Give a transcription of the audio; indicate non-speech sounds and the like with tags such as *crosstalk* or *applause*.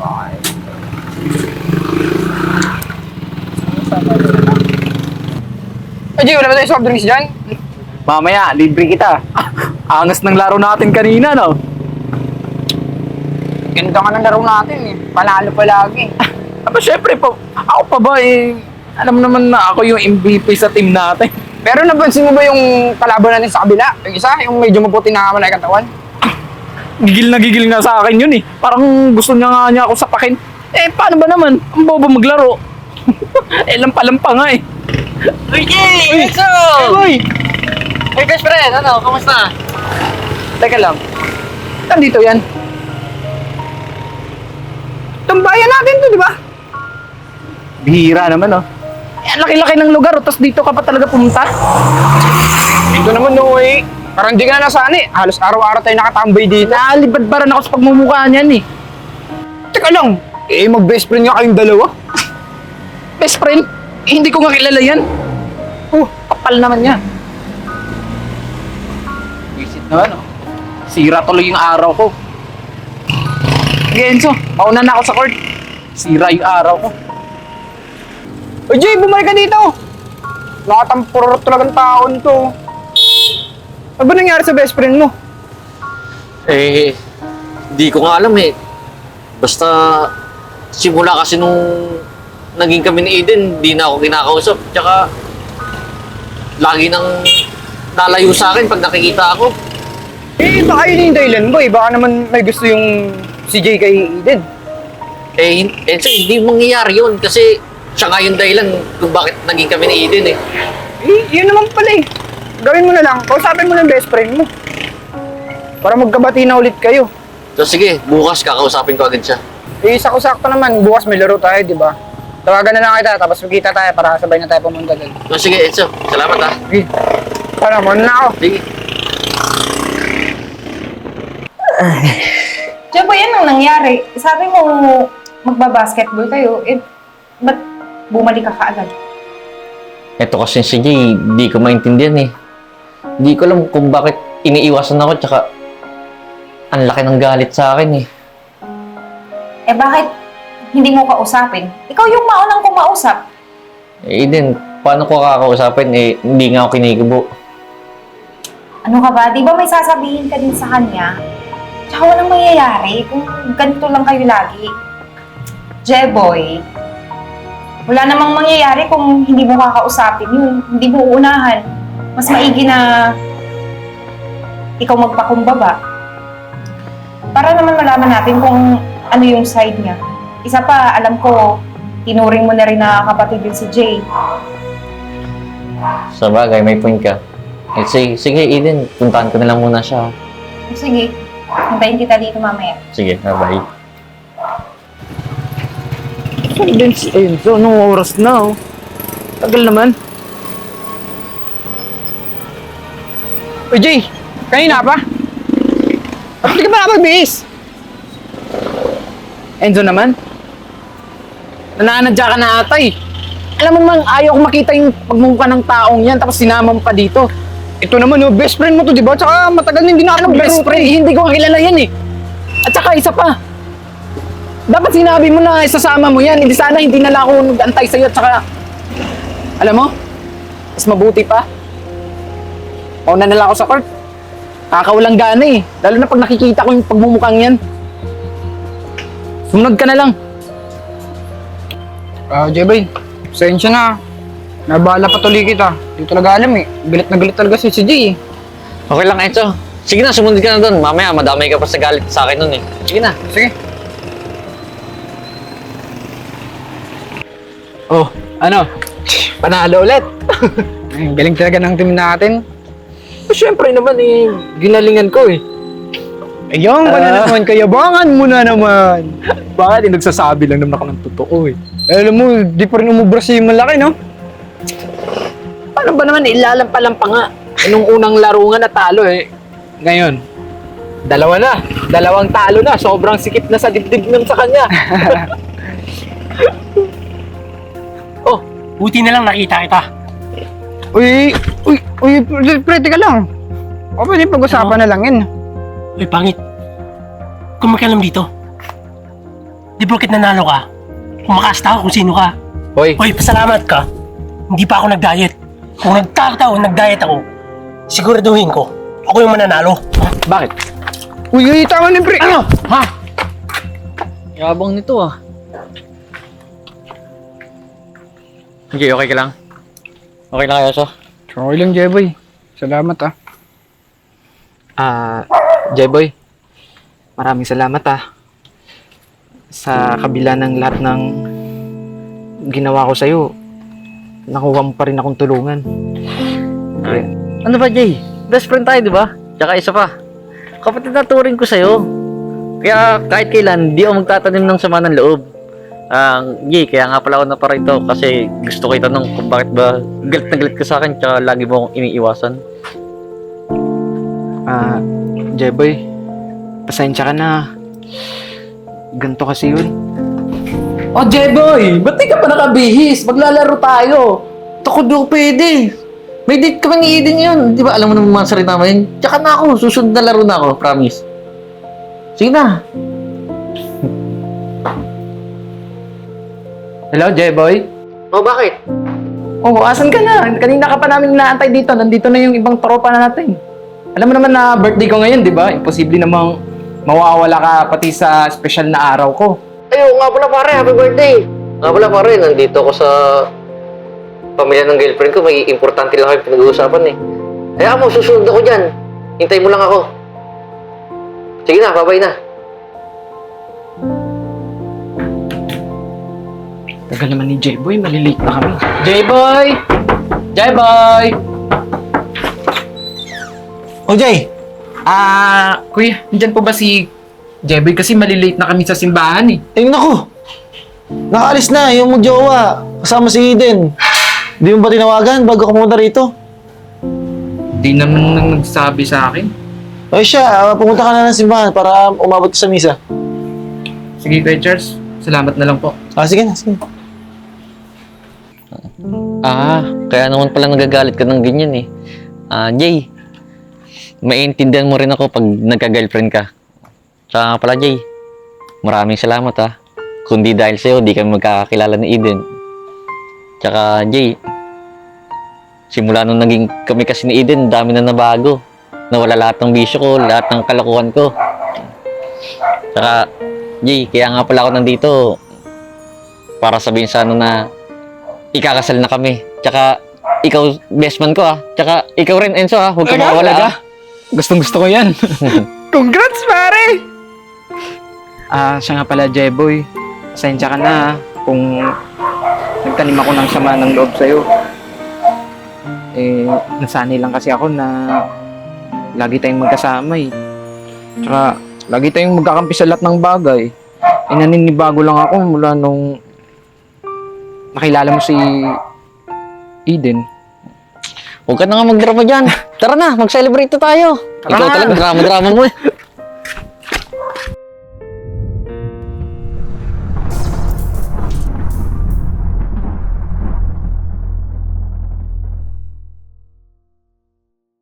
Ay, Jay, wala ba tayong soft drinks dyan? Mamaya, libre kita. *laughs* Angas ng laro natin kanina, no? Ganda nga ng laro natin eh. Panalo pa lagi. *laughs* Aba, syempre, pa, ako pa ba eh, alam mo naman na ako yung MVP sa team natin. Pero napansin mo ba yung kalaban natin sa kabila? Yung isa, yung medyo maputi na malay katawan? Gigil na gigil nga sa akin yun eh. Parang gusto niya nga niya ako sapakin. Eh, paano ba naman? Ang bobo maglaro. *laughs* eh, lampa-lampa nga eh. Uy, Jay! Enzo! Uy! Hey, best friend! Ano? Kamusta? Teka lang. Nandito yan. Tambayan natin to, di ba? Bihira naman oh. Eh, ang laki-laki ng lugar, oh, tapos dito ka pa talaga pumunta. Ito naman no eh. Parang hindi ka na nasanay. Halos araw-araw tayo nakatambay dito. Naalibad pa rin ako sa pagmumukha niyan eh. Teka lang. Eh, mag-best friend nga kayong dalawa. Best friend? Eh, hindi ko nga kilala yan. Oh, kapal naman niya. Visit na ano. Sira tuloy yung araw ko. Sige Enzo, mauna na ako sa court. Sira yung araw ko. O Jay, bumalik ka dito. Nakatampuror talagang taon to. Ano ba nangyari sa best friend mo? Eh, di ko nga alam eh. Basta, simula kasi nung naging kami ni Eden, di na ako kinakausap. Tsaka, lagi nang nalayo sa akin pag nakikita ako. Eh, baka yun yung dahilan mo eh. Baka naman may gusto yung si Jay kay Eden. Eh, eh so, hindi mangyayari yun kasi siya nga yung dahilan kung bakit naging kami ni Eden eh. Eh, yun naman pala eh. Gawin mo na lang. Kausapin mo ng best friend mo. Para magkabati na ulit kayo. So sige, bukas kakausapin ko agad siya. Eh, sakto-sakto naman. Bukas may laro tayo, di ba? Tawagan na lang kita, tapos magkita tayo para sabay na tayo pumunta doon. So sige, Enzo, salamat ah. Sige. Para, muna na ako. Sige. *sighs* Diyan ba yan ang nangyari? Sabi mo, magbabasketball kayo, eh, ba't bumalik ka kaagad? Ito kasi si Jay, di ko maintindihan eh. Di ko alam kung bakit iniiwasan ako tsaka ang laki ng galit sa akin eh. Eh bakit hindi mo kausapin? Ikaw yung maunang kumausap. Eh din, paano ko kakausapin eh, hindi nga ako kinikibo. Ano ka ba? Di ba may sasabihin ka din sa kanya? Tsaka walang mangyayari kung ganito lang kayo lagi. Jeboy, wala namang mangyayari kung hindi mo kakausapin yun. Hindi mo uunahan. Mas maigi na ikaw magpakumbaba. Para naman malaman natin kung ano yung side niya. Isa pa, alam ko, tinuring mo na rin na kapatid yun si Jay. Sa bagay, may point ka. Eh, sige, sige, Eden, puntahan ko na lang muna siya. Sige, hintayin kita dito mamaya. Sige, bye. Saan din si Enzo? Anong oras na oh? Tagal naman. O Jay, kanina pa? Di ka pa nakapagbihis? Enzo naman? Nananadya ka na ata eh. Alam mo naman, ayaw ko makita yung pagmumukha ng taong yan tapos sinama mo pa dito. Ito naman, oh, best friend mo to, di ba? Tsaka matagal na hindi na Anong best friend? Eh, Hindi ko kilala yan eh. At saka isa pa. Dapat sinabi mo na isasama mo yan. Hindi sana hindi na lang ako nag-antay sa'yo at saka... Alam mo? Mas mabuti pa. Mauna na lang ako sa court. Nakakawalang gana eh. Lalo na pag nakikita ko yung pagmumukhang yan. Sumunod ka na lang. Ah, Jay Boy, pasensya na. Nabala pa tuloy kita. Hindi talaga alam eh. Galit na galit talaga si si Jay eh. Okay lang, Enzo. Sige na, sumunod ka na doon. Mamaya, madamay ka pa sa galit sa akin nun eh. Sige na. Sige. Oh, ano? Panalo ulit. *laughs* Ay, galing talaga ng team natin. Eh, Siyempre naman eh, ginalingan ko eh. Ayun, wala Ah. na naman kayabangan mo na naman. *laughs* Bakit eh, nagsasabi lang naman ako ng totoo eh. Eh, alam mo, di pa rin umubra si malaki, no? Paano ba naman ilalampalampa nga? Eh, nung unang laro nga natalo eh. Ngayon, dalawa na. Dalawang talo na. Sobrang sikip na sa dibdib ng sa kanya. *laughs* oh, Buti na lang nakita kita. Uy, uy, uy, pre, teka lang. O, pwede pag-usapan na lang yan. Uy, pangit. Kung magkalam dito. Di porket nanalo ka, kumakasta ako kung sino ka. Hoy, Hoy, pasalamat ka. Hindi pa ako nag-diet. Kung nagkakataon nag-diet ako, siguraduhin ko, ako yung mananalo. bakit? Uy, uy, tama na, pre. Ano? Ha? Yabang nito ah. Okay, okay ka lang? Okay lang kayo, so? Okay lang, Jeboy. Salamat ah. Ah, Jeboy. Maraming salamat ah. Sa kabila ng lahat ng ginawa ko sa'yo, nakuha mo pa rin akong tulungan. Ay. Ano ba, Jay? Best friend tayo, di ba? Tsaka isa pa. Kapatid na turing ko sa'yo. Kaya kahit kailan, di ako magtatanim ng sama ng loob. Ang Jay, kaya nga pala ako na para ito kasi gusto ko itanong kung bakit ba galit na galit ka sa akin tsaka lagi mo akong iniiwasan. Ah, Jeboy, pasensya ka na. Ganto kasi yun. Oh, Jeboy! Ba't di ka pa nakabihis? Maglalaro tayo. Ako di ako pwede. May date kami ni Eden yun. Di ba alam mo naman mga sarili namin? Tsaka na ako, susunod na laro na ako, promise. Sige na. Hello, Jeboy? Oh, bakit? Oh, asan ka na? Kanina ka pa namin inaantay dito. Nandito na yung ibang tropa na natin. Alam mo naman na birthday ko ngayon, di ba? Imposible namang mawawala ka pati sa special na araw ko. Ayo, nga pala pare, happy birthday! Nga pala pare, nandito ako sa pamilya ng girlfriend ko. May importante lang kayo pinag-uusapan eh. Kaya mo, susunod ako dyan. Hintay mo lang ako. Sige na, babay na. Tagal naman ni J-Boy, malilate na kami. J-Boy! J-Boy! O Jay, Ah, kuya, nandyan po ba si J-Boy? Kasi malilate na kami sa simbahan eh. tingnan ko. Nakaalis na yung magjowa. Kasama si Eden. Di mo ba tinawagan bago ka pumunta rito? Di naman nang nagsabi sa akin. O siya, ah, pumunta ka na ng simbahan para umabot ka sa misa. Sige, Kuya Charles. Salamat na lang po. Ah, sige na, sige. Ah, kaya naman pala nagagalit ka ng ganyan eh. Ah, Jay, maintindihan mo rin ako pag nagka-girlfriend ka. Tsaka pala, Jay, maraming salamat ha. Kundi dahil sa'yo, di kami magkakakilala ni Eden. Tsaka, Jay, simula nung naging kami kasi ni Eden, dami na nabago. Nawala lahat ng bisyo ko, lahat ng kalokohan ko. Tsaka, Jay, kaya nga pala ako nandito para sabihin sa ano na ikakasal na kami. Tsaka, ikaw best man ko ah. Tsaka, ikaw rin Enzo ah. Huwag ka mawawala Talaga? ah. Gustong gusto ko yan. *laughs* Congrats, pare! Ah, siya nga pala, Jeboy. Pasensya ka na ha, kung nagtanim ako ng sama ng loob sa'yo. Eh, nasanay lang kasi ako na lagi tayong magkasama eh. Tsaka, lagi tayong magkakampi sa lahat ng bagay. Eh, naninibago lang ako mula nung nakilala mo si Eden. Huwag ka na nga magdrama dyan. Tara na, mag-celebrate na tayo. Ikaw na. talaga, drama-drama mo eh. *laughs*